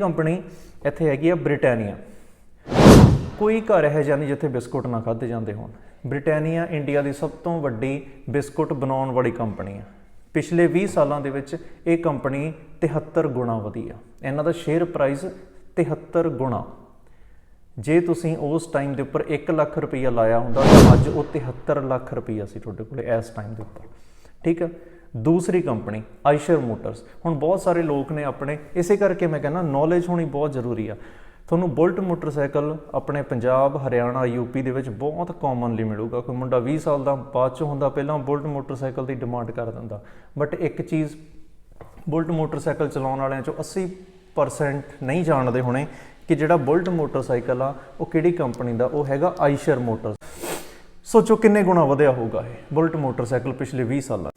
Company ਇੱਥੇ ਹੈਗੀ ਆ ਬ੍ਰਿਟਾਨੀਆ। ਕੋਈ ਘਰ ਹੈ ਨਹੀਂ ਜਿੱਥੇ ਬਿਸਕੁਟ ਨਾ ਖਾਦੇ ਜਾਂਦੇ ਹੋਣ। ਬ੍ਰਿਟਾਨੀਆ ਇੰਡੀਆ ਦੀ ਸਭ ਤੋਂ ਵੱਡੀ ਬਿਸਕੁਟ ਬਣਾਉਣ ਵਾਲੀ ਕੰਪਨੀ ਆ। ਪਿਛਲੇ 20 ਸਾਲਾਂ ਦੇ ਵਿੱਚ ਇਹ ਕੰਪਨੀ 73 ਗੁਣਾ ਵਧੀ ਆ ਇਹਨਾਂ ਦਾ ਸ਼ੇਅਰ ਪ੍ਰਾਈਸ 73 ਗੁਣਾ। ਜੇ ਤੁਸੀਂ ਉਸ ਟਾਈਮ ਦੇ ਉੱਪਰ 1 ਲੱਖ ਰੁਪਈਆ ਲਾਇਆ ਹੁੰਦਾ ਤਾਂ ਅੱਜ ਉਹ 73 ਲੱਖ ਰੁਪਈਆ ਸੀ ਤੁਹਾਡੇ ਕੋਲੇ ਇਸ ਟਾਈਮ ਦੇ ਉੱਪਰ। ਠੀਕ ਆ? ਦੂਸਰੀ ਕੰਪਨੀ ਆਈਸ਼ਰ ਮੋਟਰਸ ਹੁਣ ਬਹੁਤ ਸਾਰੇ ਲੋਕ ਨੇ ਆਪਣੇ, ਇਸੇ ਕਰਕੇ ਮੈਂ ਕਹਿੰਦਾ ਨੌਲੇਜ ਹੋਣੀ ਬਹੁਤ ਜ਼ਰੂਰੀ ਆ। ਤੁਹਾਨੂੰ ਬੁਲਟ ਮੋਟਰਸਾਈਕਲ ਆਪਣੇ ਪੰਜਾਬ, ਹਰਿਆਣਾ ਯੂਪੀ ਦੇ ਵਿੱਚ ਬਹੁਤ ਕਾਮਨਲੀ ਮਿਲੂਗਾ। ਕੋਈ ਮੁੰਡਾ 20 ਸਾਲ ਦਾ ਬਾਅਦ ਚ ਹੁੰਦਾ, ਪਹਿਲਾਂ ਬੁਲਟ ਮੋਟਰਸਾਈਕਲ ਦੀ ਡਿਮਾਂਡ ਕਰ ਦਿੰਦਾ। ਬਟ ਇੱਕ ਚੀਜ਼ ਬੁਲਟ ਮੋਟਰਸਾਈਕਲ ਚਲਾਉਣ ਵਾਲਿਆਂ ਚੋਂ 80% ਨਹੀਂ ਜਾਣਦੇ ਹੋਣੇ ਕਿ ਜਿਹੜਾ ਬੁਲਟ ਮੋਟਰਸਾਈਕਲ ਆ, ਉਹ ਕਿਹੜੀ ਕੰਪਨੀ ਦਾ, ਉਹ ਹੈਗਾ ਆਈਸ਼ਰ ਮੋਟਰਸ ਸੋਚੋ ਕਿੰਨੇ ਗੁਣਾ ਵਧਿਆ ਹੋਊਗਾ ਇਹ ਬੁਲਟ ਮੋਟਰਸਾਈਕਲ ਪਿਛਲੇ 20 ਸਾਲਾਂ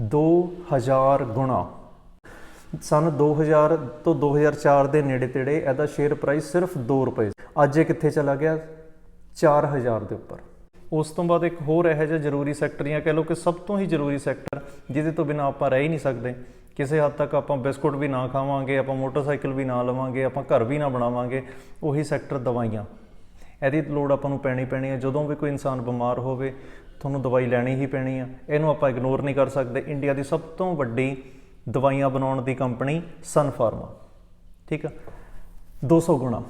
2000 ਗੁਣਾ। ਸਨ 2000 ਤੋਂ 2004 ਦੇ ਨੇੜੇ ਤੇੜੇ ਇਹਦਾ ਸ਼ੇਅਰ ਪ੍ਰਾਈਸ ਸਿਰਫ 2 ਰੁਪਏ ਅੱਜ ਇਹ ਕਿੱਥੇ ਚਲਾ ਗਿਆ? 4000 ਦੇ ਉੱਪਰ। ਉਸ ਤੋਂ ਬਾਅਦ ਇੱਕ ਹੋਰ ਇਹੋ ਜਿਹਾ ਜ਼ਰੂਰੀ ਸੈਕਟਰ ਜਾਂ ਕਹਿ ਲਓ ਕਿ ਸਭ ਤੋਂ ਹੀ ਜ਼ਰੂਰੀ ਸੈਕਟਰ ਜਿਹਦੇ ਤੋਂ ਬਿਨਾ ਆਪਾਂ ਰਹਿ ਹੀ ਨਹੀਂ ਸਕਦੇ। ਕਿਸੇ ਹੱਦ ਤੱਕ ਆਪਾਂ ਬਿਸਕੁਟ ਵੀ ਨਾ ਖਾਵਾਂਗੇ, ਆਪਾਂ ਮੋਟਰਸਾਈਕਲ ਵੀ ਨਾ ਲਵਾਂਗੇ, ਆਪਾਂ ਘਰ ਵੀ ਨਾ ਬਣਾਵਾਂਗੇ, ਉਹੀ ਸੈਕਟਰ ਦਵਾਈਆਂ। ਇਹਦੀ ਲੋੜ ਆਪਾਂ ਨੂੰ ਪੈਣੀ ਪੈਣੀ ਹੈ। ਜਦੋਂ ਵੀ ਕੋਈ ਇਨਸਾਨ ਬਿਮਾਰ ਹੋਵੇ ਤੁਹਾਨੂੰ ਦਵਾਈ ਲੈਣੀ ਹੀ ਪੈਣੀ ਆ। ਇਹਨੂੰ ਆਪਾਂ ਇਗਨੋਰ ਨਹੀਂ ਕਰ ਸਕਦੇ। ਇੰਡੀਆ ਦੀ ਸਭ ਤੋਂ ਵੱਡੀ ਦਵਾਈਆਂ ਬਣਾਉਣ ਦੀ ਕੰਪਨੀ ਸਨ ਫਾਰਮਾ ਠੀਕ ਆ? 200 ਗੁਣਾ।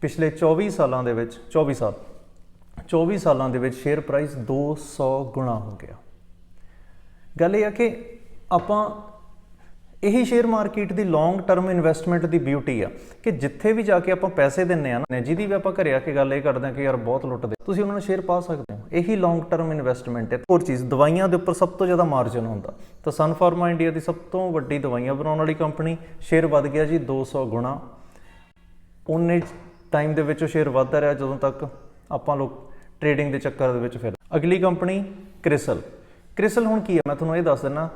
ਪਿਛਲੇ 24 ਸਾਲਾਂ ਦੇ ਵਿੱਚ 24 ਸਾਲ 24 ਸਾਲਾਂ ਦੇ ਵਿੱਚ ਸ਼ੇਅਰ ਪ੍ਰਾਈਸ 200 ਗੁਣਾ ਹੋ ਗਿਆ। ਗੱਲ ਇਹ ਆ ਕਿ ਆਪਾਂ ਇਹੀ ਸ਼ੇਅਰ ਮਾਰਕੀਟ ਦੀ ਲੌਂਗ ਟਰਮ ਇਨਵੈਸਟਮੈਂਟ ਦੀ ਬਿਊਟੀ ਆ ਕਿ ਜਿੱਥੇ ਵੀ ਜਾ ਕੇ ਆਪਾਂ ਪੈਸੇ ਦਿੰਨੇ ਆ ਨਾ ਜਿਹਦੀ ਵੀ ਆਪਾਂ ਘਰੇ ਆ ਕੇ ਗੱਲ ਇਹ ਕਰਦੇ ਆ ਕਿ ਯਾਰ ਬਹੁਤ ਲੁੱਟਦੇ। ਤੁਸੀਂ ਉਹਨਾਂ ਨੂੰ ਸ਼ੇਅਰ ਪਾ ਸਕਦੇ ਹੋ। ਇਹੀ ਲੌਂਗ ਟਰਮ ਇਨਵੈਸਟਮੈਂਟ ਹੈ ਹੋਰ ਚੀਜ਼, ਦਵਾਈਆਂ ਦੇ ਉੱਪਰ ਸਭ ਤੋਂ ਜ਼ਿਆਦਾ ਮਾਰਜਨ ਹੁੰਦਾ। ਤਾਂ ਸਨ ਫਾਰਮਾ ਇੰਡੀਆ ਦੀ ਸਭ ਤੋਂ ਵੱਡੀ ਦਵਾਈਆਂ ਬਣਾਉਣ ਵਾਲੀ ਕੰਪਨੀ ਸ਼ੇਅਰ ਵੱਧ ਗਿਆ ਜੀ 200 ਗੁਣਾ। ਉਹਨੇ ਟਾਈਮ ਦੇ ਵਿੱਚ ਉਹ ਸ਼ੇਅਰ ਵੱਧਦਾ ਰਿਹਾ ਜਦੋਂ ਤੱਕ ਆਪਾਂ ਲੋਕ ਟ੍ਰੇਡਿੰਗ ਦੇ ਚੱਕਰ ਦੇ ਵਿੱਚ ਫਿਰ। ਅਗਲੀ ਕੰਪਨੀ ਕ੍ਰਿਸਲ। ਕ੍ਰਿਸਲ ਹੁਣ ਕੀ ਹੈ ਮੈਂ ਤੁਹਾਨੂੰ ਇਹ ਦੱਸ ਦਿੰਨਾ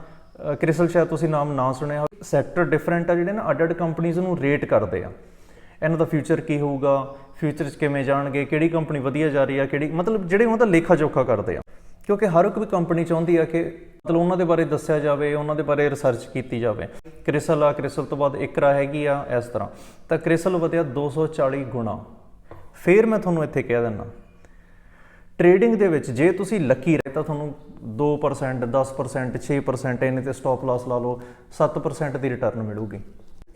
ਕ੍ਰਿਸਲ, ਸ਼ਾਇਦ ਤੁਸੀਂ ਨਾਮ ਨਾ ਸੁਣਿਆ ਸੈਕਟਰ ਡਿਫਰੈਂਟ ਆ, ਜਿਹੜੇ ਨਾ ਅੱਡ-ਅੱਡ ਕੰਪਨੀਆਂ ਨੂੰ ਰੇਟ ਕਰਦੇ ਆ। ਇਹਨਾਂ ਦਾ ਫਿਊਚਰ ਕੀ ਹੋਊਗਾ ਫਿਊਚਰ 'ਚ ਕਿਵੇਂ ਜਾਣਗੇ, ਕਿਹੜੀ ਕੰਪਨੀ ਵਧੀਆ ਜਾ ਰਹੀ ਆ, ਕਿਹੜੀ ਮਤਲਬ ਜਿਹੜੇ ਉਹਨਾਂ ਦਾ ਲੇਖਾ ਜੋਖਾ ਕਰਦੇ ਆ। ਕਿਉਂਕਿ ਹਰ ਇੱਕ ਵੀ ਕੰਪਨੀ ਚਾਹੁੰਦੀ ਆ ਕਿ ਮਤਲਬ ਉਹਨਾਂ ਦੇ ਬਾਰੇ ਦੱਸਿਆ ਜਾਵੇ, ਉਹਨਾਂ ਦੇ ਬਾਰੇ ਰਿਸਰਚ ਕੀਤੀ ਜਾਵੇ। ਕ੍ਰਿਸਲ ਆ, ਕ੍ਰਿਸਲ ਤੋਂ ਬਾਅਦ ਇਕਰਾ ਹੈਗੀ ਆ, ਇਸ ਤਰ੍ਹਾਂ। ਤਾਂ ਕ੍ਰਿਸਲ ਵਧਿਆ 240 ਗੁਣਾ। ਫੇਰ ਮੈਂ ਤੁਹਾਨੂੰ ਇੱਥੇ ਕਹਿ ਦਿੰਦਾ ਟਰੇਡਿੰਗ ਦੇ ਵਿੱਚ ਜੇ ਤੁਸੀਂ ਲੱਕੀ ਰਹੇ ਤਾਂ ਤੁਹਾਨੂੰ 2% 10% 6% ਇਹਨੇ ਤੇ ਸਟਾਪ ਲਾਸ ਲਾ ਲਓ 7% ਦੀ ਰਿਟਰਨ ਮਿਲੂਗੀ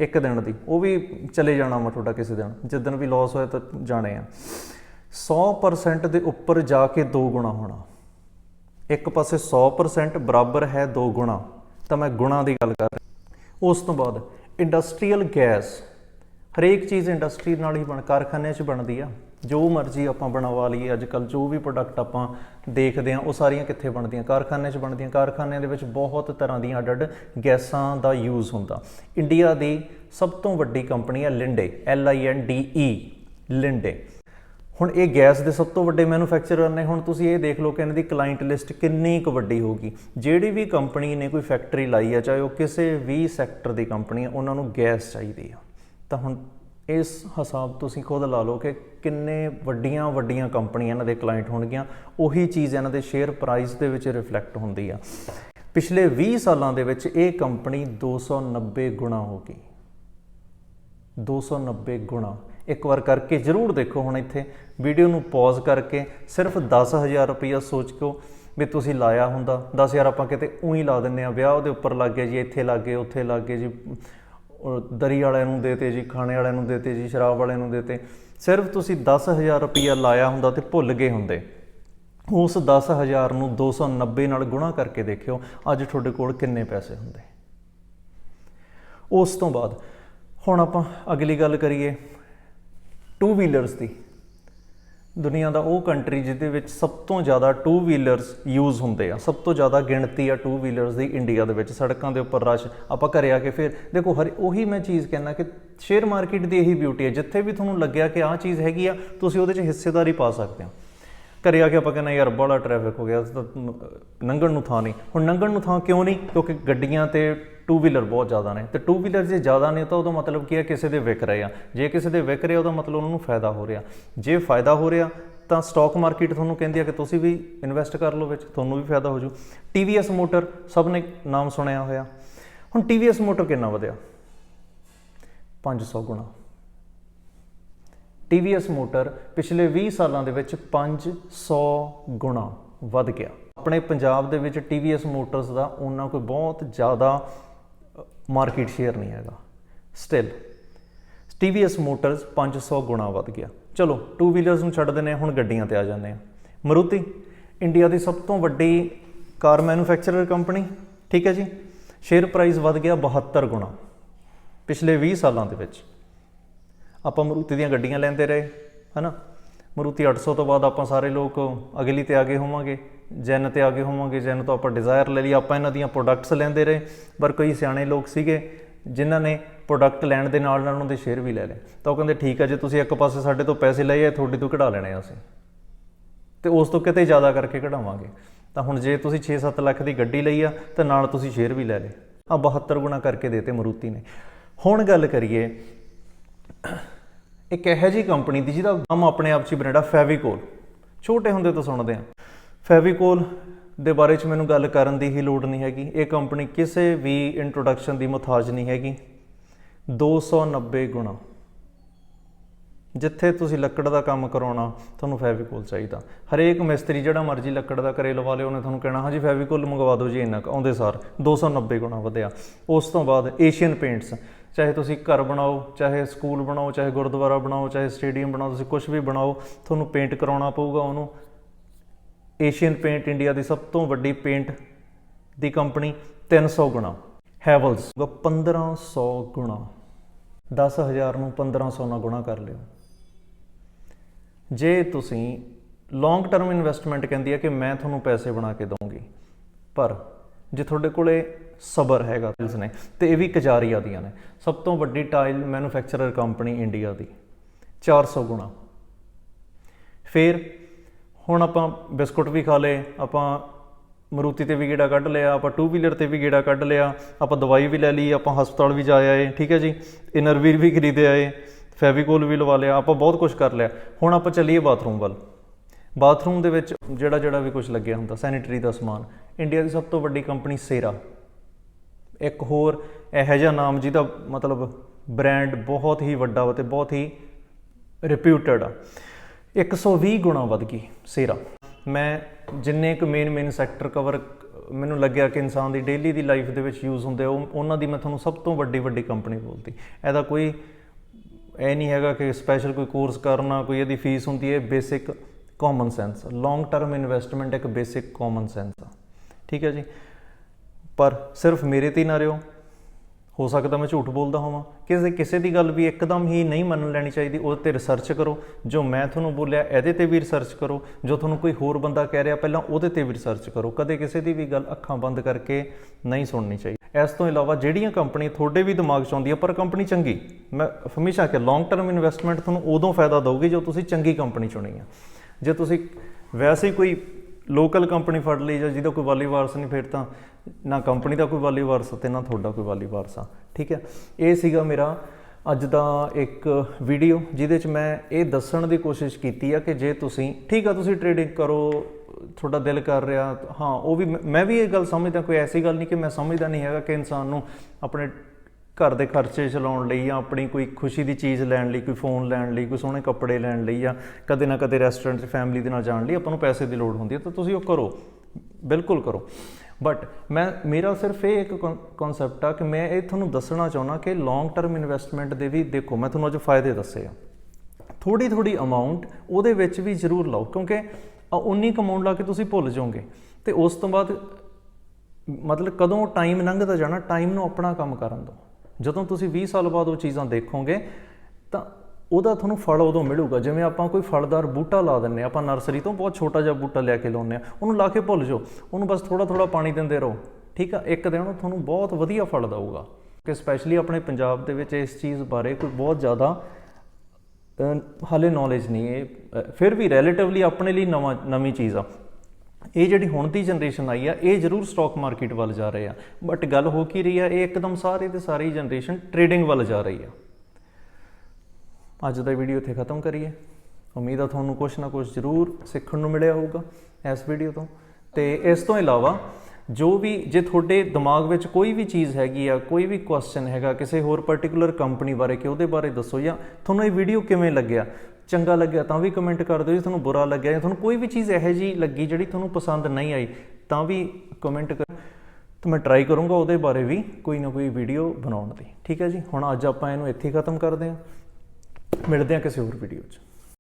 ਇੱਕ ਦਿਨ ਦੀ। ਉਹ ਵੀ ਚਲੇ ਜਾਣਾ ਵਾ ਤੁਹਾਡਾ ਕਿਸੇ ਦਿਨ। ਜਿਸ ਵੀ ਲਾਸ ਹੋਇਆ ਤਾਂ ਜਾਣੇ ਆ। 100% ਦੇ ਉੱਪਰ ਜਾ ਕੇ 2 ਗੁਣਾ ਹੋਣਾ। ਇੱਕ ਪਾਸੇ 100% ਬਰਾਬਰ ਹੈ 2 ਗੁਣਾ। ਤਾਂ ਮੈਂ ਗੁਣਾ ਦੀ ਗੱਲ ਕਰ ਰਿਹਾ। ਉਸ ਤੋਂ ਬਾਅਦ ਇੰਡਸਟਰੀਅਲ ਗੈਸ ਹਰੇਕ ਚੀਜ਼ ਇੰਡਸਟਰੀ ਨਾਲ ਹੀ ਬਣ ਕਾਰਖਾਨਿਆਂ 'ਚ ਬਣਦੀ ਆ। ਜੋ ਮਰਜ਼ੀ ਆਪਾਂ ਬਣਵਾ ਲਈਏ ਅੱਜ ਕੱਲ ਜੋ ਵੀ ਪ੍ਰੋਡਕਟ ਆਪਾਂ ਦੇਖਦੇ ਆ ਉਹ ਸਾਰੀਆਂ ਕਿੱਥੇ ਬਣਦੀਆਂ? ਕਾਰਖਾਨਿਆਂ 'ਚ ਬਣਦੀਆਂ। ਕਾਰਖਾਨਿਆਂ ਦੇ ਵਿੱਚ ਬਹੁਤ ਤਰ੍ਹਾਂ ਦੀਆਂ ਅੱਡ-ਅੱਡ ਗੈਸਾਂ ਦਾ ਯੂਜ਼ ਹੁੰਦਾ। ਇੰਡੀਆ ਦੀ ਸਭ ਤੋਂ ਵੱਡੀ ਕੰਪਨੀ ਹੈ Linde L I N D E Linde ਹੁਣ ਇਹ ਗੈਸ ਦੇ ਸਭ ਤੋਂ ਵੱਡੇ ਮੈਨੂਫੈਕਚਰਰ ਨੇ। ਹੁਣ ਤੁਸੀਂ ਇਹ ਦੇਖ ਲਓ ਕਿ ਇਹਨਾਂ ਦੀ ਕਲਾਇੰਟ ਲਿਸਟ ਕਿੰਨੀ ਕੁ ਵੱਡੀ ਹੋਗੀ ਜਿਹੜੀ ਵੀ ਕੰਪਨੀ ਨੇ ਕੋਈ ਫੈਕਟਰੀ ਲਾਈ ਆ, ਚਾਹੇ ਉਹ ਕਿਸੇ ਵੀ ਸੈਕਟਰ ਦੀ ਕੰਪਨੀ ਆ, ਉਹਨਾਂ ਨੂੰ ਗੈਸ ਚਾਹੀਦੀ ਆ। ਤਾਂ ਹੁਣ ਇਸ ਹਿਸਾਬ ਤੁਸੀਂ ਖੁਦ ਲਾ ਲਓ ਕਿ ਕਿੰਨੇ ਵੱਡੀਆਂ ਵੱਡੀਆਂ ਕੰਪਨੀਆਂ ਇਹਨਾਂ ਦੇ ਕਲਾਇੰਟ ਹੋਣਗੀਆਂ, ਉਹੀ ਚੀਜ਼ ਇਹਨਾਂ ਦੇ ਸ਼ੇਅਰ ਪ੍ਰਾਈਸ ਦੇ ਵਿੱਚ ਰਿਫਲੈਕਟ ਹੁੰਦੀ ਆ। ਪਿਛਲੇ 20 ਸਾਲਾਂ ਦੇ ਵਿੱਚ ਇਹ ਕੰਪਨੀ 290 ਗੁਣਾ ਹੋ ਗਈ। 290 ਗੁਣਾ। ਇੱਕ ਵਾਰ ਕਰਕੇ ਜਰੂਰ ਦੇਖੋ ਹੁਣ ਇੱਥੇ। ਵੀਡੀਓ ਨੂੰ ਪੌਜ਼ ਕਰਕੇ ਸਿਰਫ 10000 ਰੁਪਇਆ ਸੋਚ ਕੇ ਵੀ ਤੁਸੀਂ ਲਾਇਆ ਹੁੰਦਾ। 10000 ਆਪਾਂ ਕਿਤੇ ਉਹੀ ਲਾ ਦਿੰਨੇ ਆ ਵਿਆਹ ਉਹਦੇ ਉੱਪਰ ਲੱਗ ਗਿਆ ਜੀ, ਇੱਥੇ ਲੱਗ ਗਏ, ਉੱਥੇ ਲੱਗ ਗਏ ਜੀ। ਦਰੀ ਵਾਲਿਆਂ ਨੂੰ ਦੇਤੇ ਜੀ, ਖਾਣੇ ਵਾਲਿਆਂ ਨੂੰ ਦੇਤੇ ਜੀ, ਸ਼ਰਾਬ ਵਾਲਿਆਂ ਨੂੰ ਦੇਤੇ ਸਿਰਫ ਤੁਸੀਂ 10000 ਰੁਪਇਆ ਲਾਇਆ ਹੁੰਦਾ ਤੇ ਭੁੱਲ ਗਏ ਹੁੰਦੇ। ਉਸ 10000 ਨੂੰ 290 ਨਾਲ ਗੁਣਾ ਕਰਕੇ ਦੇਖਿਓ, ਅੱਜ ਤੁਹਾਡੇ ਕੋਲ ਕਿੰਨੇ ਪੈਸੇ ਹੁੰਦੇ। ਉਸ ਤੋਂ ਬਾਅਦ ਹੁਣ ਆਪਾਂ ਅਗਲੀ ਗੱਲ ਕਰੀਏ। ਟੂ ਵੀਲਰਸ ਦੀ। ਦੁਨੀਆ ਦਾ ਉਹ ਕੰਟਰੀ ਜਿਹਦੇ ਵਿੱਚ ਸਭ ਤੋਂ ਜ਼ਿਆਦਾ ਟੂ ਵੀਲਰਸ ਯੂਜ਼ ਹੁੰਦੇ ਆ। ਸਭ ਤੋਂ ਜ਼ਿਆਦਾ ਗਿਣਤੀ ਆ ਟੂ ਵੀਲਰਸ ਦੀ ਇੰਡੀਆ ਦੇ ਵਿੱਚ। ਸੜਕਾਂ ਦੇ ਉੱਪਰ ਰਸ਼, ਆਪਾਂ ਘਰੇ ਆ ਕੇ ਫਿਰ ਦੇਖੋ, ਹਰ ਉਹੀ ਮੈਂ ਚੀਜ਼ ਕਹਿਣਾ ਕਿ ਸ਼ੇਅਰ ਮਾਰਕੀਟ ਦੀ ਇਹੀ ਬਿਊਟੀ ਹੈ ਜਿੱਥੇ ਵੀ ਤੁਹਾਨੂੰ ਲੱਗਿਆ ਕਿ ਆਹ ਚੀਜ਼ ਹੈਗੀ ਆ, ਤੁਸੀਂ ਉਹਦੇ 'ਚ ਹਿੱਸੇਦਾਰੀ ਪਾ ਸਕਦੇ ਹੋ। ਘਰੇ ਆ ਕੇ ਆਪਾਂ ਕਹਿੰਦੇ ਯਾਰ ਬੜਾ ਟ੍ਰੈਫਿਕ ਹੋ ਗਿਆ, ਤਾਂ ਲੰਘਣ ਨੂੰ ਥਾਂ ਨਹੀਂ। ਹੁਣ ਲੰਘਣ ਨੂੰ ਥਾਂ ਕਿਉਂ ਨਹੀਂ? ਕਿਉਂਕਿ ਗੱਡੀਆਂ ਤੇ ਟੂ ਵੀਲਰ ਬਹੁਤ ਜ਼ਿਆਦਾ ਨੇ। ਤੇ ਟੂ ਵੀਲਰ ਜੇ ਜ਼ਿਆਦਾ ਨੇ ਤਾਂ ਉਹਦਾ ਮਤਲਬ ਕੀ ਹੈ, ਕਿਸੇ ਦੇ ਵਿਕ ਰਹੇ ਆ। ਜੇ ਕਿਸੇ ਦੇ ਵਿਕ ਰਹੇ ਉਹਦਾ ਮਤਲਬ ਉਹਨਾਂ ਨੂੰ ਫਾਇਦਾ ਹੋ ਰਿਹਾ। ਜੇ ਫਾਇਦਾ ਹੋ ਰਿਹਾ, ਤਾਂ ਸਟਾਕ ਮਾਰਕੀਟ ਤੁਹਾਨੂੰ ਕਹਿੰਦੀ ਆ ਕਿ ਤੁਸੀਂ ਵੀ ਇਨਵੈਸਟ ਕਰ ਲਓ ਵਿੱਚ, ਤੁਹਾਨੂੰ ਵੀ ਫਾਇਦਾ ਹੋ ਜੂ TVS ਮੋਟਰ ਸਭ ਨੇ ਨਾਮ ਸੁਣਿਆ ਹੋਇਆ। ਹੁਣ TVS ਮੋਟਰ ਕਿੰਨਾ ਵਧਿਆ? 500 ਗੁਣਾ। TVS ਮੋਟਰ ਪਿਛਲੇ 20 ਸਾਲਾਂ ਦੇ ਵਿੱਚ 500 ਗੁਣਾ ਵੱਧ ਗਿਆ। ਆਪਣੇ ਪੰਜਾਬ ਦੇ ਵਿੱਚ TVS ਮੋਟਰਸ ਦਾ ਉਹਨਾਂ ਕੋਈ ਬਹੁਤ ਜ਼ਿਆਦਾ ਮਾਰਕੀਟ ਸ਼ੇਅਰ ਨਹੀਂ ਹੈਗਾ। ਸਟਿਲ TVS ਮੋਟਰਸ 500 ਗੁਣਾ ਵੱਧ ਗਿਆ। ਚਲੋ ਟੂ ਵੀਲਰਸ ਨੂੰ ਛੱਡ ਦਿੰਦੇ ਹਾਂ, ਹੁਣ ਗੱਡੀਆਂ ਤੇ ਆ ਜਾਂਦੇ ਹਾਂ। ਮਰੂਤੀ ਇੰਡੀਆ ਦੀ ਸਭ ਤੋਂ ਵੱਡੀ ਕਾਰ ਮੈਨੂਫੈਕਚਰਰ ਕੰਪਨੀ ਠੀਕ ਹੈ ਜੀ? ਸ਼ੇਅਰ ਪ੍ਰਾਈਸ ਵੱਧ ਗਿਆ 72 ਗੁਣਾ ਪਿਛਲੇ 20 ਸਾਲਾਂ ਦੇ ਵਿੱਚ। ਆਪਾਂ ਮਰੂਤੀ ਦੀਆਂ ਗੱਡੀਆਂ ਲੈਂਦੇ ਰਹੇ, ਹਨਾ? ਮਰੂਤੀ 800 ਤੋਂ ਬਾਅਦ ਆਪਾਂ ਸਾਰੇ ਲੋਕ ਅਗਲੀ ਤੇ ਆ ਗਏ ਹੋਵਾਂਗੇ। ਜੈਨ ਤੇ ਆਗੇ ਹੋਵਾਂਗੇ, ਜੈਨ ਤੋਂ ਆਪਾਂ ਡਿਜ਼ਾਇਰ ਲੈ ਲਈ, ਆਪਾਂ ਇਹਨਾਂ ਦੀਆਂ ਪ੍ਰੋਡਕਟਸ ਲੈਂਦੇ ਰਹੇ। ਪਰ ਕਈ ਸਿਆਣੇ ਲੋਕ ਸੀਗੇ ਜਿਨ੍ਹਾਂ ਨੇ ਪ੍ਰੋਡਕਟ ਲੈਣ ਦੇ ਨਾਲ ਨਾਲ ਉਹਨਾਂ ਦੇ ਸ਼ੇਅਰ ਵੀ ਲੈ ਲਏ। ਤਾਂ ਉਹ ਕਹਿੰਦੇ, ਠੀਕ ਹੈ ਜੇ ਤੁਸੀਂ ਇੱਕ ਪਾਸੇ ਸਾਡੇ ਤੋਂ ਪੈਸੇ ਲਏ ਆ ਤੁਹਾਡੇ ਤੋਂ ਕਢਾ ਲੈਣੇ ਆ ਅਸੀਂ। ਤੇ ਉਸ ਤੋਂ ਕਿਤੇ ਜ਼ਿਆਦਾ ਕਰਕੇ ਕਢਾਵਾਂਗੇ। ਤਾਂ ਹੁਣ ਜੇ ਤੁਸੀਂ 6-7 ਲੱਖ ਦੀ ਗੱਡੀ ਲਈ ਆ, ਤਾਂ ਨਾਲ ਤੁਸੀਂ ਸ਼ੇਅਰ ਵੀ ਲੈ ਲਏ। ਆ 72 ਗੁਣਾ ਕਰਕੇ ਦੇਤੇ ਮਰੂਤੀ ਨੇ। ਹੁਣ ਗੱਲ ਕਰੀਏ, ਇੱਕ ਇਹੋ ਜਿਹੀ ਕੰਪਨੀ ਦੀ ਜਿਹਦਾ ਨਾਮ ਆਪਣੇ ਆਪ 'ਚ ਹੀ ਬਰੇਡਾ ਫੈਵੀਕੋਲ ਛੋਟੇ ਹੁੰਦੇ ਤੋਂ ਸੁਣਦੇ ਆ। ਫੈਵੀਕੋਲ ਦੇ ਬਾਰੇ 'ਚ ਮੈਨੂੰ ਗੱਲ ਕਰਨ ਦੀ ਹੀ ਲੋੜ ਨਹੀਂ ਹੈਗੀ। ਇਹ ਕੰਪਨੀ ਕਿਸੇ ਵੀ ਇੰਟਰੋਡਕਸ਼ਨ ਦੀ ਮੁਹਤਾਜ ਨਹੀਂ ਹੈਗੀ। 290 ਗੁਣਾ। ਜਿੱਥੇ ਤੁਸੀਂ ਲੱਕੜ ਦਾ ਕੰਮ ਕਰਾਉਣਾ, ਤੁਹਾਨੂੰ ਫੈਵੀਕੋਲ ਚਾਹੀਦਾ। ਹਰੇਕ ਮਿਸਤਰੀ ਜਿਹੜਾ ਮਰਜ਼ੀ ਲੱਕੜ ਦਾ ਕਰੇ ਲਵਾ ਲਿਓ ਉਹਨੇ ਤੁਹਾਨੂੰ ਕਹਿਣਾ, ਹਾਂਜੀ, ਫੈਵੀਕੋਲ ਮੰਗਵਾ ਦਿਓ ਜੀ ਇੰਨਾ ਕੁ। ਆਉਂਦੇ ਸਾਰ 290 ਗੁਣਾ ਵਧਿਆ। ਉਸ ਤੋਂ ਬਾਅਦ ਏਸ਼ੀਅਨ ਪੇਂਟਸ ਚਾਹੇ ਤੁਸੀਂ ਘਰ ਬਣਾਓ, ਚਾਹੇ ਸਕੂਲ ਬਣਾਓ, ਚਾਹੇ ਗੁਰਦੁਆਰਾ ਬਣਾਓ, ਚਾਹੇ ਸਟੇਡੀਅਮ ਬਣਾਓ, ਤੁਸੀਂ ਕੁਝ ਵੀ ਬਣਾਓ, ਤੁਹਾਨੂੰ ਪੇਂਟ ਕਰਾਉਣਾ ਪਊਗਾ ਉਹਨੂੰ। ਏਸ਼ੀਅਨ ਪੇਂਟ ਇੰਡੀਆ ਦੀ ਸਭ ਤੋਂ ਵੱਡੀ ਪੇਂਟ ਦੀ ਕੰਪਨੀ 300 ਗੁਣਾ। ਹੈਵਲਸ 1500 ਗੁਣਾ। 10000 ਨੂੰ 1500 ਨਾਲ ਗੁਣਾ ਕਰ ਲਿਓ। ਜੇ ਤੁਸੀਂ ਲੌਂਗ ਟਰਮ ਇਨਵੈਸਟਮੈਂਟ ਕਹਿੰਦੀ ਹੈ ਕਿ ਮੈਂ ਤੁਹਾਨੂੰ ਪੈਸੇ ਬਣਾ ਕੇ ਦਵਾਂਗੀ ਪਰ ਜੇ ਤੁਹਾਡੇ ਕੋਲੇ ਸਬਰ ਹੈਗਾ ਟਾਈਲਸ ਨੇ, ਤੇ ਇਹ ਵੀ ਕਜਾਰੀਆ ਦੀਆਂ ਨੇ। ਸਭ ਤੋਂ ਵੱਡੀ ਟਾਈਲ ਮੈਨੂਫੈਕਚਰਰ ਕੰਪਨੀ ਇੰਡੀਆ ਦੀ 400 ਗੁਣਾ। ਫਿਰ ਹੁਣ ਆਪਾਂ ਬਿਸਕੁਟ ਵੀ ਖਾ ਲਏ, ਆਪਾਂ ਮਰੂਤੀ ਤੇ ਵੀ ਗੇੜਾ ਕੱਢ ਲਿਆ, ਆਪਾਂ ਟੂ ਵੀਲਰ ਤੇ ਵੀ ਗੇੜਾ ਕੱਢ ਲਿਆ, ਆਪਾਂ ਦਵਾਈ ਵੀ ਲੈ ਲਈ, ਆਪਾਂ ਹਸਪਤਾਲ ਵੀ ਜਾ ਆਏ, ਠੀਕ ਹੈ ਜੀ? ਇਨਰਵੀਰ ਵੀ ਖਰੀਦੇ ਆਏ ਫੈਵੀਕੋਲ ਵੀ ਲਵਾ ਲਿਆ, ਆਪਾਂ ਬਹੁਤ ਕੁਝ ਕਰ ਲਿਆ। ਹੁਣ ਆਪਾਂ ਚੱਲੀਏ ਬਾਥਰੂਮ ਵੱਲ। ਬਾਥਰੂਮ ਦੇ ਵਿੱਚ ਜਿਹੜਾ ਜਿਹੜਾ ਵੀ ਕੁਝ ਲੱਗਿਆ ਹੁੰਦਾ ਸੈਨੀਟਰੀ ਦਾ ਸਮਾਨ ਇੰਡੀਆ ਦੀ ਸਭ ਤੋਂ ਵੱਡੀ ਕੰਪਨੀ ਸੇਰਾ ਇੱਕ ਹੋਰ ਇਹੋ ਜਿਹਾ ਨਾਮ ਜਿਹਦਾ ਮਤਲਬ ਬ੍ਰਾਂਡ ਬਹੁਤ ਹੀ ਵੱਡਾ ਵਾ ਤੇ ਬਹੁਤ ਹੀ ਰਿਪਿਊਟਡ ਆ। 120 ਗੁਣਾ ਵੱਧ ਗਈ ਸੇਰਾ ਮੈਂ ਜਿੰਨੇ ਕੁ ਮੇਨ ਮੇਨ ਸੈਕਟਰ ਕਵਰ ਮੈਨੂੰ ਲੱਗਿਆ ਕਿ ਇਨਸਾਨ ਦੀ ਡੇਲੀ ਦੀ ਲਾਈਫ ਦੇ ਵਿੱਚ ਯੂਜ਼ ਹੁੰਦੇ ਆ, ਉਹ ਉਹਨਾਂ ਦੀ ਮੈਂ ਤੁਹਾਨੂੰ ਸਭ ਤੋਂ ਵੱਡੀ ਵੱਡੀ ਕੰਪਨੀ ਬੋਲਦੀ ਇਹਦਾ ਕੋਈ ਇਹ ਨਹੀਂ ਹੈਗਾ ਕਿ ਸਪੈਸ਼ਲ ਕੋਈ ਕੋਰਸ ਕਰਨਾ ਕੋਈ ਇਹਦੀ ਫੀਸ ਹੁੰਦੀ ਹੈ basic common sense long term investment ਇੱਕ ਬੇਸਿਕ ਕਾਮਨ ਸੈਂਸ ਆ। ਠੀਕ ਹੈ ਜੀ? ਪਰ ਸਿਰਫ ਮੇਰੇ ਤੇ ਹੀ ਨਾ ਰਿਓ ਹੋ ਸਕਦਾ ਮੈਂ ਝੂਠ ਬੋਲਦਾ ਹੋਵਾਂ। ਕਿਸੇ ਕਿਸੇ ਦੀ ਗੱਲ ਵੀ ਇੱਕਦਮ ਹੀ ਨਹੀਂ ਮੰਨ ਲੈਣੀ ਚਾਹੀਦੀ, ਉਹਦੇ ਤੇ ਰਿਸਰਚ ਕਰੋ। ਜੋ ਮੈਂ ਤੁਹਾਨੂੰ ਬੋਲਿਆ, ਇਹਦੇ ਤੇ ਵੀ ਰਿਸਰਚ ਕਰੋ। ਜੋ ਤੁਹਾਨੂੰ ਕੋਈ ਹੋਰ ਬੰਦਾ ਕਹਿ ਰਿਹਾ, ਪਹਿਲਾਂ ਉਹਦੇ ਤੇ ਵੀ ਰਿਸਰਚ ਕਰੋ। ਕਦੇ ਕਿਸੇ ਦੀ ਵੀ ਗੱਲ ਅੱਖਾਂ ਬੰਦ ਕਰਕੇ ਨਹੀਂ ਸੁਣਨੀ ਚਾਹੀਦੀ। ਇਸ ਤੋਂ ਇਲਾਵਾ ਜਿਹੜੀਆਂ ਕੰਪਨੀ ਤੁਹਾਡੇ ਵੀ ਦਿਮਾਗ 'ਚ ਆਉਂਦੀ ਆਉਂਦੀਆਂ, ਪਰ ਕੰਪਨੀ ਚੰਗੀ, ਮੈਂ ਹਮੇਸ਼ਾ ਕਿ ਲੌਂਗ ਟਰਮ ਇਨਵੈਸਟਮੈਂਟ ਤੁਹਾਨੂੰ ਉਦੋਂ ਫਾਇਦਾ ਦਊਗੀ ਜੋ ਤੁਸੀਂ ਚੰਗੀ ਕੰਪਨੀ ਚੁਣੀ ਆ। ਜੇ ਤੁਸੀਂ ਵੈਸੇ ਹੀ ਕੋਈ ਲੋਕਲ ਕੰਪਨੀ ਫੜ ਲਈ ਜਾਂ ਜਿਹਦਾ ਕੋਈ ਵਾਲੀ ਵਾਰਸ ਨਹੀਂ ਫਿਰ ਤਾਂ ਨਾ ਕੰਪਨੀ ਦਾ ਕੋਈ ਵਾਲੀ ਵਾਰਸ ਤੇ ਨਾ ਤੁਹਾਡਾ ਕੋਈ ਵਾਲੀ ਵਾਰਸ ਆ। ਠੀਕ ਹੈ? ਇਹ ਸੀਗਾ ਮੇਰਾ ਅੱਜ ਦਾ ਇੱਕ ਵੀਡੀਓ ਜਿਹਦੇ ਚ ਮੈਂ ਇਹ ਦੱਸਣ ਦੀ ਕੋਸ਼ਿਸ਼ ਕੀਤੀ ਆ ਕਿ ਜੇ ਤੁਸੀਂ, ਠੀਕ ਆ, ਤੁਸੀਂ ਟ੍ਰੇਡਿੰਗ ਕਰੋ, ਤੁਹਾਡਾ ਦਿਲ ਕਰ ਰਿਹਾ, ਹਾਂ, ਉਹ ਵੀ ਮੈਂ- ਮੈਂ ਵੀ ਇਹ ਗੱਲ ਸਮਝਦਾ, ਕੋਈ ਐਸੀ ਗੱਲ ਨਹੀਂ ਕਿ ਮੈਂ ਸਮਝਦਾ ਨਹੀਂ ਹੈਗਾ ਕਿ ਇਨਸਾਨ ਨੂੰ ਆਪਣੇ ਘਰ ਦੇ ਖਰਚੇ ਚਲਾਉਣ ਲਈ ਜਾਂ ਆਪਣੀ ਕੋਈ ਖੁਸ਼ੀ ਦੀ ਚੀਜ਼ ਲੈਣ ਲਈ, ਕੋਈ ਫੋਨ ਲੈਣ ਲਈ, ਕੋਈ ਸੋਹਣੇ ਕੱਪੜੇ ਲੈਣ ਲਈ ਜਾਂ ਕਦੇ ਨਾ ਕਦੇ ਰੈਸਟੋਰੈਂਟ 'ਚ ਫੈਮਿਲੀ ਦੇ ਨਾਲ ਜਾਣ ਲਈ ਆਪਾਂ ਨੂੰ ਪੈਸੇ ਦੀ ਲੋੜ ਹੁੰਦੀ ਹੈ, ਤਾਂ ਤੁਸੀਂ ਉਹ ਕਰੋ। ਬਿਲਕੁਲ ਕਰੋ। ਬਟ ਮੈਂ, ਮੇਰਾ ਸਿਰਫ ਇਹ ਇੱਕ ਕਨਸੈਪਟ ਆ ਕਿ ਮੈਂ ਇਹ ਤੁਹਾਨੂੰ ਦੱਸਣਾ ਚਾਹੁੰਦਾ ਕਿ ਲੌਂਗ ਟਰਮ ਇਨਵੈਸਟਮੈਂਟ ਦੇ ਵੀ ਦੇਖੋ, ਮੈਂ ਤੁਹਾਨੂੰ ਅੱਜ ਫਾਇਦੇ ਦੱਸੇ ਆ। ਥੋੜੀ ਥੋੜੀ ਅਮਾਉਂਟ ਉਹਦੇ ਵਿੱਚ ਵੀ ਜ਼ਰੂਰ ਲਾਓ, ਕਿਉਂਕਿ ਅ- ਉਨੀ ਅਮਾਉਂਟ ਲਾ ਕੇ ਤੁਸੀਂ ਭੁੱਲ ਜਾਓਗੇ। ਤੇ ਉਸ ਤੋਂ ਬਾਅਦ ਮਤਲਬ ਕਦੋਂ ਟਾਈਮ ਲੰਘਦਾ ਜਾਣਾ ਟਾਈਮ ਨੂੰ ਆਪਣਾ ਕੰਮ ਕਰਨ ਦਿਓ। ਜਦੋਂ ਤੁਸੀਂ 20 ਸਾਲ ਬਾਅਦ ਉਹ ਚੀਜ਼ਾਂ ਦੇਖੋਗੇ, ਤਾਂ ਉਹਦਾ ਤੁਹਾਨੂੰ ਫਲ ਉਦੋਂ ਮਿਲੂਗਾ। ਜਿਵੇਂ ਆਪਾਂ ਕੋਈ ਫਲਦਾਰ ਬੂਟਾ ਲਾ ਦਿੰਨੇ ਆ ਆਪਾਂ ਨਰਸਰੀ ਤੋਂ ਬਹੁਤ ਛੋਟਾ ਜਿਹਾ ਬੂਟਾ ਲਿਆ ਕੇ ਲਾਉਂਦੇ ਆ ਉਹਨੂੰ ਲਾ ਕੇ ਭੁੱਲ ਜਾਓ। ਉਹਨੂੰ ਬਸ ਥੋੜਾ ਥੋੜਾ ਪਾਣੀ ਦਿੰਦੇ ਰਹੋ। ਠੀਕ ਆ? ਇੱਕ ਦਿਨ ਉਹ ਤੁਹਾਨੂੰ ਬਹੁਤ ਵਧੀਆ ਫਲ ਦਊਗਾ। ਕਿ ਸਪੈਸ਼ਲੀ ਆਪਣੇ ਪੰਜਾਬ ਦੇ ਵਿੱਚ ਇਸ ਚੀਜ਼ ਬਾਰੇ ਕੋਈ ਬਹੁਤ ਜ਼ਿਆਦਾ ਹਾਲੇ ਨੌਲੇਜ ਨਹੀਂ। ਹੈ ਫਿਰ ਵੀ ਰਿਲੇਟਿਵਲੀ ਆਪਣੇ ਲਈ ਨਵਾਂ, ਨਵੀਂ ਚੀਜ਼ ਆ। ਇਹ ਜਿਹੜੀ ਹੁਣ ਦੀ ਜਨਰੇਸ਼ਨ ਆਈ ਆ, ਇਹ ਜ਼ਰੂਰ ਸਟਾਕ ਮਾਰਕੀਟ ਵੱਲ ਜਾ ਰਹੇ ਆ। ਬਟ ਗੱਲ ਹੋ ਕੀ ਰਹੀ ਆ, ਇਹ ਇੱਕਦਮ ਸਾਰੇ ਦੇ ਸਾਰੀ ਜਨਰੇਸ਼ਨ ਟ੍ਰੇਡਿੰਗ ਵੱਲ ਜਾ ਰਹੀ ਆ। ਅੱਜ ਦਾ ਵੀਡੀਓ ਇੱਥੇ ਖਤਮ ਕਰੀਏ। ਉਮੀਦ ਆ ਤੁਹਾਨੂੰ ਕੁਝ ਨਾ ਕੁਝ ਜ਼ਰੂਰ ਸਿੱਖਣ ਨੂੰ ਮਿਲਿਆ ਹੋਊਗਾ ਇਸ ਵੀਡੀਓ ਤੋਂ। ਤੇ ਇਸ ਤੋਂ ਇਲਾਵਾ, ਜੋ ਵੀ ਜੇ ਤੁਹਾਡੇ ਦਿਮਾਗ ਵਿੱਚ ਕੋਈ ਵੀ ਚੀਜ਼ ਹੈਗੀ ਆ, ਕੋਈ ਵੀ ਕੁਐਸਚਨ ਹੈਗਾ, ਕਿਸੇ ਹੋਰ ਪਾਰਟਿਕੂਲਰ ਕੰਪਨੀ ਬਾਰੇ ਕਿ ਉਹਦੇ ਬਾਰੇ ਦੱਸੋ ਜਾਂ ਤੁਹਾਨੂੰ ਇਹ ਵੀਡੀਓ ਕਿਵੇਂ ਲੱਗਿਆ ਚੰਗਾ ਲੱਗਿਆ ਤਾਂ ਵੀ ਕਮੈਂਟ ਕਰ ਦਿਓ ਜੇ, ਤੁਹਾਨੂੰ ਬੁਰਾ ਲੱਗਿਆ ਜਾਂ ਤੁਹਾਨੂੰ ਕੋਈ ਵੀ ਚੀਜ਼ ਇਹੋ ਜੀ ਲੱਗੀ ਜਿਹੜੀ ਤੁਹਾਨੂੰ ਪਸੰਦ ਨਹੀਂ ਆਈ, ਤਾਂ ਵੀ ਕਮੈਂਟ ਕਰ ਤਾਂ ਮੈਂ ਟਰਾਈ ਕਰੂੰਗਾ ਉਹਦੇ ਬਾਰੇ ਵੀ ਕੋਈ ਨਾ ਕੋਈ ਵੀਡੀਓ ਬਣਾਉਣ ਦੀ। ਠੀਕ ਹੈ ਜੀ? ਹੁਣ ਅੱਜ ਆਪਾਂ ਇਹਨੂੰ ਇੱਥੇ ਖਤਮ ਕਰਦੇ ਹਾਂ। ਮਿਲਦੇ ਹਾਂ ਕਿਸੇ ਹੋਰ ਵੀਡੀਓ 'ਚ।